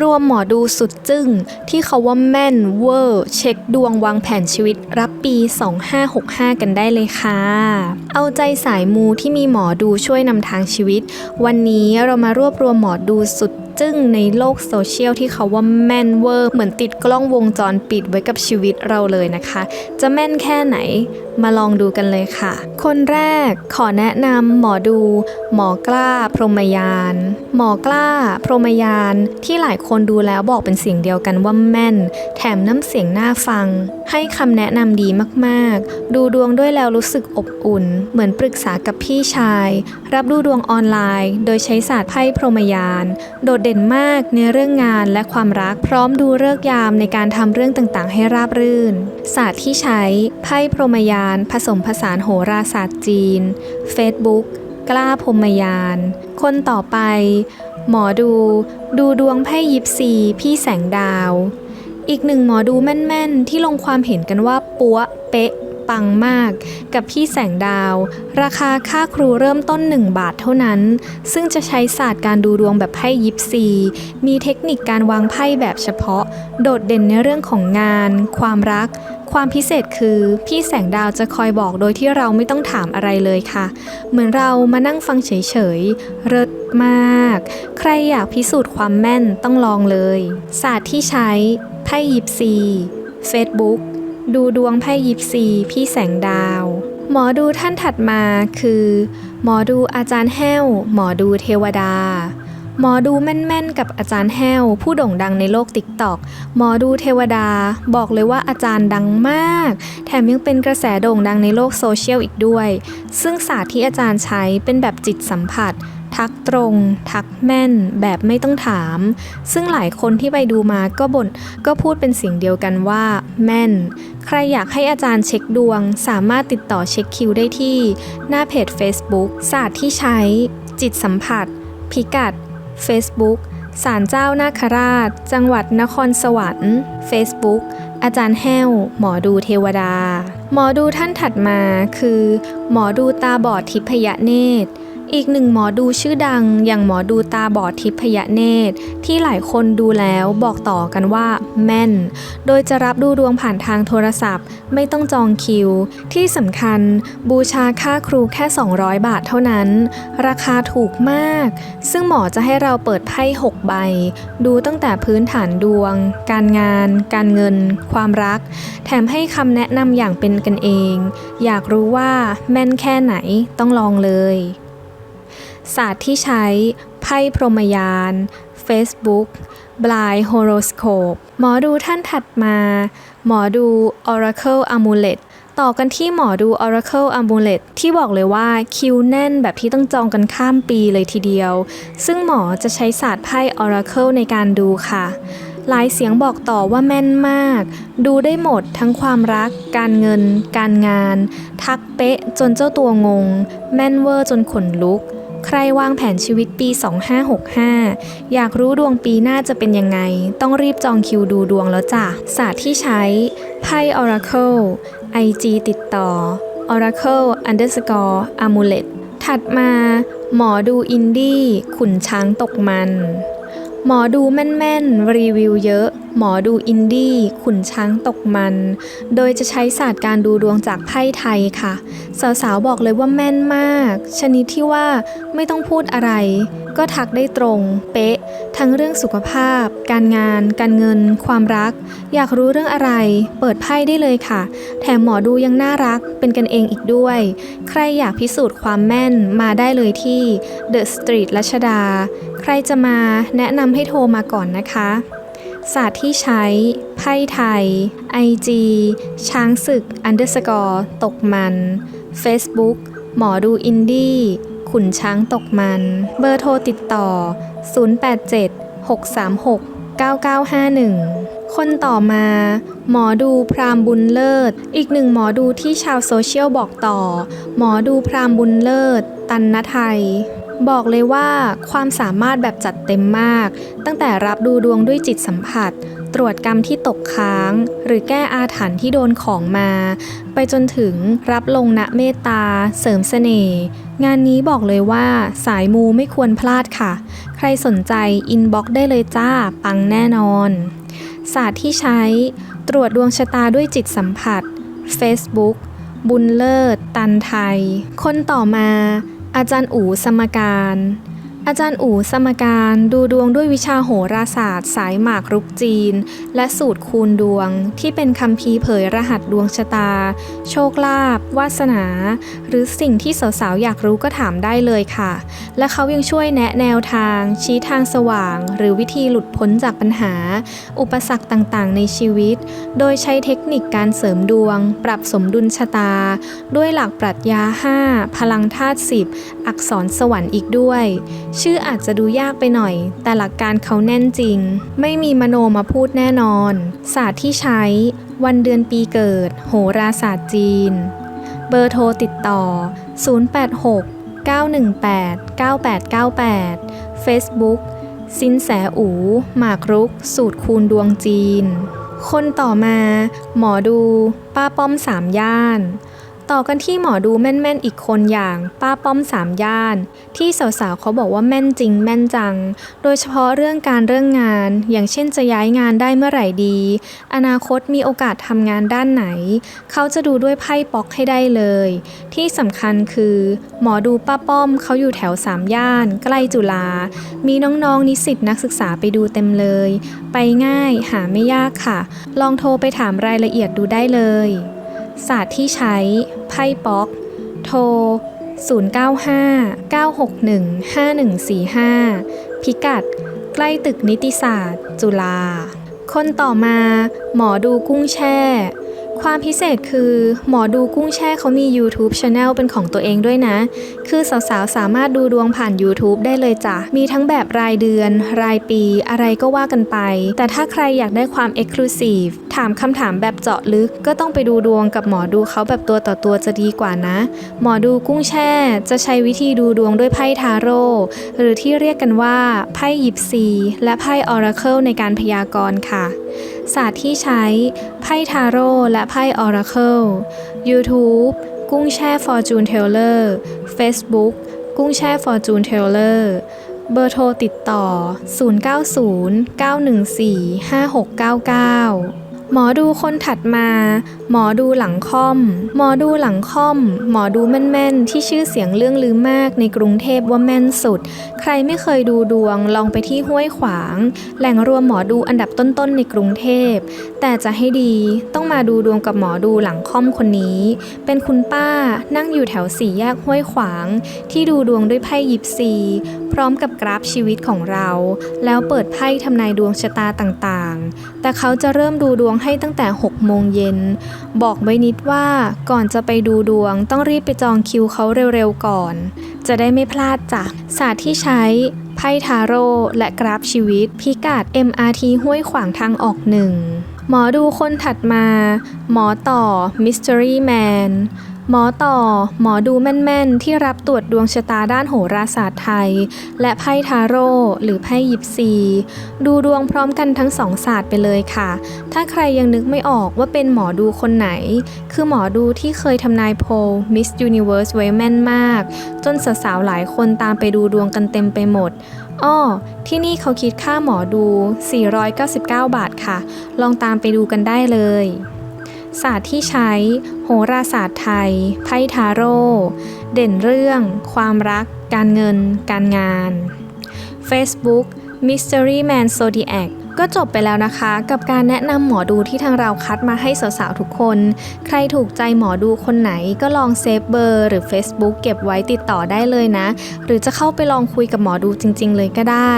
รวมหมอดูสุดจึ้ง ที่เขาว่าแม่นเวอร์ เช็คดวงวางแผนชีวิตรับปี 2565 กันได้เลยค่ะ เอาใจสายมูที่มีหมอดูช่วยนำทางชีวิต วันนี้เรามารวบรวมหมอดูสุดจึ้งในโลกโซเชียลที่เขาว่าแม่นเวอร์ เหมือนติดกล้องวงจรปิดไว้กับชีวิตเราเลยนะคะ จะแม่นแค่ไหนมาลองดูกันเลยค่ะ คนแรกขอแนะนำหมอดู หมอกล้า พรหมยาน หมอกล้า พรหมยานที่หลายคนดูแล้วบอกเป็นเสียงเดียวกันว่าแม่น แถมน้ำเสียงน่าฟัง ให้คำแนะนำดีมากๆ ดูดวงด้วยแล้วรู้สึกอบอุ่น เหมือนปรึกษากับพี่ชาย รับดูดวงออนไลน์ โดยใช้ศาสตร์ไพ่พรหมยาน โดดเด่นมากในเรื่องงานและความรักพร้อมดูเลิกยามในการทำเรื่องต่างๆ ให้ราบรื่น ศาสตร์ที่ใช้ไพ่พรหมยาน ผสมผสานโหราศาสตร์จีน Facebook กล้าพรหมยาน คนต่อไป หมอดู ดูดวงไพ่ยิปซีพี่แสงดาว อีกหนึ่งหมอดูแม่น ๆ ที่ลงความเห็นกันว่าปัวเป๊ะ ปังมาก กับพี่แสงดาว ราคาค่าครูเริ่มต้น 1 บาทเท่านั้น ซึ่งจะใช้ศาสตร์การดูดวงแบบไพ่ยิปซี มีเทคนิคการวางไพ่แบบเฉพาะ โดดเด่นในเรื่องของงาน ความรัก ความพิเศษคือ พี่แสงดาวจะคอยบอกโดยที่เราไม่ต้องถามอะไรเลยค่ะ เหมือนเรามานั่งฟังเฉยๆเลิศมาก ใครอยากพิสูจน์ความแม่นต้องลองเลย ศาสตร์ที่ใช้ไพ่ยิปซี Facebook ดูดวงไพ่ยิปซีพี่แสงดาว หมอดูท่านถัดมาคือ หมอดูอาจารย์แห้ว หมอดูเทวดา หมอดูแม่นๆ กับอาจารย์แห้ว ผู้โด่งดังในโลกติ๊กต็อกหมอดูเทวดาบอกเลยว่าอาจารย์ดังมาก แถมยังเป็นกระแสโด่งดังในโลกโซเชียลอีกด้วย ซึ่งศาสตร์ที่อาจารย์ใช้เป็นแบบจิตสัมผัส ทักตรง ทักแม่น แบบไม่ต้องถาม ซึ่งหลายคนที่ไปดูมาก็บ่นก็พูดเป็นเสียงเดียวกันว่า แม่น ใครอยากให้อาจารย์เช็คดวง สามารถติดต่อเช็คคิวได้ที่ หน้าเพจ Facebook ศาสตร์ที่ใช้ จิตสัมผัส พิกัด Facebook ศาลเจ้านาคราช จังหวัดนครสวรรค์ Facebook อาจารย์แห้ว หมอดูเทวดา หมอดูท่านถัดมาคือ หมอดูตาบอดทิพยเนตร อีกหนึ่งหมอดูชื่อดัง อย่างหมอดูตาบอดทิพยเนตร ที่หลายคนดูแล้วบอกต่อกันว่า แม่น โดยจะรับดูดวงผ่านทางโทรศัพท์ ไม่ต้องจองคิว ที่สำคัญ บูชาค่าครูแค่ 200 บาทเท่านั้น ราคาถูกมาก ซึ่งหมอจะให้เราเปิดไพ่ 6 ใบ ดูตั้งแต่พื้นฐานดวง การงาน การเงิน ความรัก แถมให้คำแนะนำอย่างเป็นกันเอง อยากรู้ว่าแม่นแค่ไหนต้องลองเลย ศาสตร์ที่ใช้ ไพ่พรหมยาน Facebook Blind Horoscope หมอดูท่านถัดมา หมอดู Oracle Amulet ต่อกันที่หมอดู Oracle Amulet ที่บอกเลยว่าคิวแน่นแบบที่ต้องจองกันข้ามปีเลยทีเดียว ซึ่งหมอจะใช้ศาสตร์ไพ่ Oracle ในการดูค่ะ หลายเสียงบอกต่อว่าแม่นมาก ดูได้หมดทั้งความรัก การเงิน การงาน ทักเป๊ะจนเจ้าตัวงง แม่นเวอร์จนขนลุก ใครวางแผนชีวิตปี 2565 อยากรู้ดวงปีหน้าจะเป็นยังไง ต้องรีบจองคิวดูดวงแล้วจ้ะ ศาสตร์ที่ใช้ ไพ่ Oracle IG ติดต่อ Oracle underscore amulet ถัดมา หมอดูอินดี้ ขุนช้างตกมัน หมอดูแม่นๆ รีวิวเยอะ หมอดูอินดี้ขุนช้างตกมัน โดยจะใช้ศาสตร์การดูดวงจากไพ่ไทยค่ะ สาวๆ บอกเลยว่าแม่นมาก ชนิดที่ว่าไม่ต้องพูดอะไร ก็ทักได้ตรง เป๊ะ ทั้งเรื่องสุขภาพ การงาน การเงิน ความรัก อยากรู้เรื่องอะไร เปิดไพ่ได้เลยค่ะ แถมหมอดูยังน่ารักเป็นกันเองอีกด้วย ใครอยากพิสูจน์ความแม่นมาได้เลยที่ The Street รัชดา ใครจะมาแนะนำให้โทรมาก่อนนะคะศาสตร์ที่ใช้ ไพ่ไทย IG ช้างศึก underscore ตกมัน Facebook หมอดูอินดี้ ขุนช้างตกมัน เบอร์โทรติดต่อ 087 636 9951 คนต่อมา หมอดูพรามบุญเลิศ อีกหนึ่งหมอดูที่ชาวโซเชียลบอกต่อ หมอดูพรามบุญเลิศ ตันนไทยบอกเลยว่าความสามารถแบบจัดเต็มมาก ตั้งแต่รับดูดวงด้วยจิตสัมผัส ตรวจกรรมที่ตกค้าง หรือแก้อาถรรพ์ที่โดนของมา ไปจนถึงรับลงณเมตตา เสริมเสน่ห์งานนี้บอกเลยว่าสายมูไม่ควรพลาดค่ะ ใครสนใจอินบ็อกได้เลยจ้า ปังแน่นอน ศาสตร์ที่ใช้ ตรวจดวงชะตาด้วยจิตสัมผัส Facebook บุญเลิศ ตันไทย คนต่อมา อาจารย์อู๋สมการ อาจารย์อู๋สมการดูดวงด้วยวิชาโหราศาสตร์ สายหมากรุกจีน และสูตรคูณดวง ที่เป็นคำพีเผยรหัสดวงชะตา โชคลาภวาสนา หรือสิ่งที่สาวๆ อยากรู้ก็ถามได้เลยค่ะ และเขายังช่วยแนะแนวทาง ชี้ทางสว่าง หรือวิธีหลุดพ้นจากปัญหา อุปสรรคต่างๆ ในชีวิต โดยใช้เทคนิคการเสริมดวง ปรับสมดุลชะตา ด้วยหลักปรัชญา 5 พลังธาตุ10 อักษรสวรรค์อีกด้วยชื่ออาจจะดูยากไปหน่อย แต่หลักการเขาแน่นจริง ไม่มีมโนมาพูดแน่นอน ศาสตร์ที่ใช้ วันเดือนปีเกิด โหราศาสตร์จีน เบอร์โทรติดต่อ 086 918 9898 Facebook สินแสอูหมากรุก สูตรคูณดวงจีน คนต่อมา หมอดู ป้าป้อมสามย่าน ต่อกันที่หมอดูแม่นๆอีกคนอย่างป้าป้อมสามย่าน ที่สาวๆเขาบอกว่าแม่นจริงแม่นจัง โดยเฉพาะเรื่องการเรื่องงาน อย่างเช่นจะย้ายงานได้เมื่อไหร่ดี อนาคตมีโอกาสทำงานด้านไหน เขาจะดูด้วยไพ่ป๊อกให้ได้เลย ที่สำคัญคือ หมอดูป้าป้อมเขาอยู่แถวสามย่าน ใกล้จุฬามีน้องๆนิสิตนักศึกษาไปดูเต็มเลย ไปง่ายหาไม่ยากค่ะ ลองโทรไปถามรายละเอียดดูได้เลย ศาสตร์ที่ใช้ ไพ่ป๊อก โทร 095-961-5145 พิกัด ใกล้ตึกนิติศาสตร์ จุฬาคนต่อมา หมอดูกุ้งแช่ ความพิเศษคือหมอดูกุ้งแช่เขามี YouTube Channel เป็นของตัวเองด้วยนะ คือสาวๆ สามารถดูดวงผ่าน YouTube ได้เลยจ้ะ มีทั้งแบบรายเดือน รายปี อะไรก็ว่ากันไป แต่ถ้าใครอยากได้ความ Exclusive ถามคำถามแบบเจาะลึก ก็ต้องไปดูดวงกับหมอดูเขาแบบตัวต่อตัวจะดีกว่านะ หมอดูกุ้งแช่จะใช้วิธีดูดวงด้วยไพ่ทาโร่หรือที่เรียกกันว่าไพ่ยิปซีและไพ่ออราเคิลในการพยากรณ์ค่ะ ศาสตร์ที่ใช้ ไพ่ทาโร่และไพ่ออราเคิล YouTube กุ้งแช่ Fortune Teller Facebook กุ้งแช่ Fortune Teller เบอร์โทรติดต่อ 090-914-5699 หมอดูคนถัดมา หมอดูหลังค่อม หมอดูหลังค่อม หมอดูแม่นๆ ที่ชื่อเสียงเรื่องลือมากในกรุงเทพว่าแม่นสุด ใครไม่เคยดูดวงลองไปที่ห้วยขวาง แหล่งรวมหมอดูอันดับต้นๆในกรุงเทพ แต่จะให้ดีต้องมาดูดวงกับหมอดูหลังค่อมคนนี้ เป็นคุณป้านั่งอยู่แถวสี่แยกห้วยขวาง ที่ดูดวงด้วยไพ่ยิปซี พร้อมกับกราฟชีวิตของเรา แล้วเปิดไพ่ทำนายดวงชะตาต่างๆ แต่เขาจะเริ่มดูดวงให้ตั้งแต่ 6 โมงเย็น บอกไว้นิดว่าก่อนจะไปดูดวงต้องรีบไปจองคิวเขาเร็วๆก่อน จะได้ไม่พลาดจ้ะศาสตร์ที่ใช้ไพ่ทาโร่และกราฟชีวิต พิกัด MRT ห้วยขวางทางออกหนึ่งหมอดูคนถัดมา หมอต่อ Mystery Man หมอต่อ หมอดูแม่นๆ ที่รับตรวจดวงชะตาด้านโหราศาสตร์ไทย และไพ่ทาโร่หรือไพ่ยิปซี ดูดวงพร้อมกันทั้งสองศาสตร์ไปเลยค่ะ ถ้าใครยังนึกไม่ออกว่าเป็นหมอดูคนไหน คือหมอดูที่เคยทำนายโพล Miss Universe ไว้แม่นมาก จนสาวๆหลายคนตามไปดูดวงกันเต็มไปหมดอ้อที่นี่เขาคิดค่าหมอดู 499 บาทค่ะ ลองตามไปดูกันได้เลย ศาสตร์ที่ใช้ โหราศาสตร์ไทย ไพ่ทาโร่ เด่นเรื่อง ความรัก การเงิน การงาน Facebook Mystery Man Zodiac ก็จบไปแล้วนะคะกับการแนะนำหมอดูที่ทางเราคัดมาให้สาวๆทุกคน ใครถูกใจหมอดูคนไหนก็ลองเซฟเบอร์หรือ Facebook เก็บไว้ติดต่อได้เลยนะ หรือจะเข้าไปลองคุยกับหมอดูจริง ๆ เลยก็ได้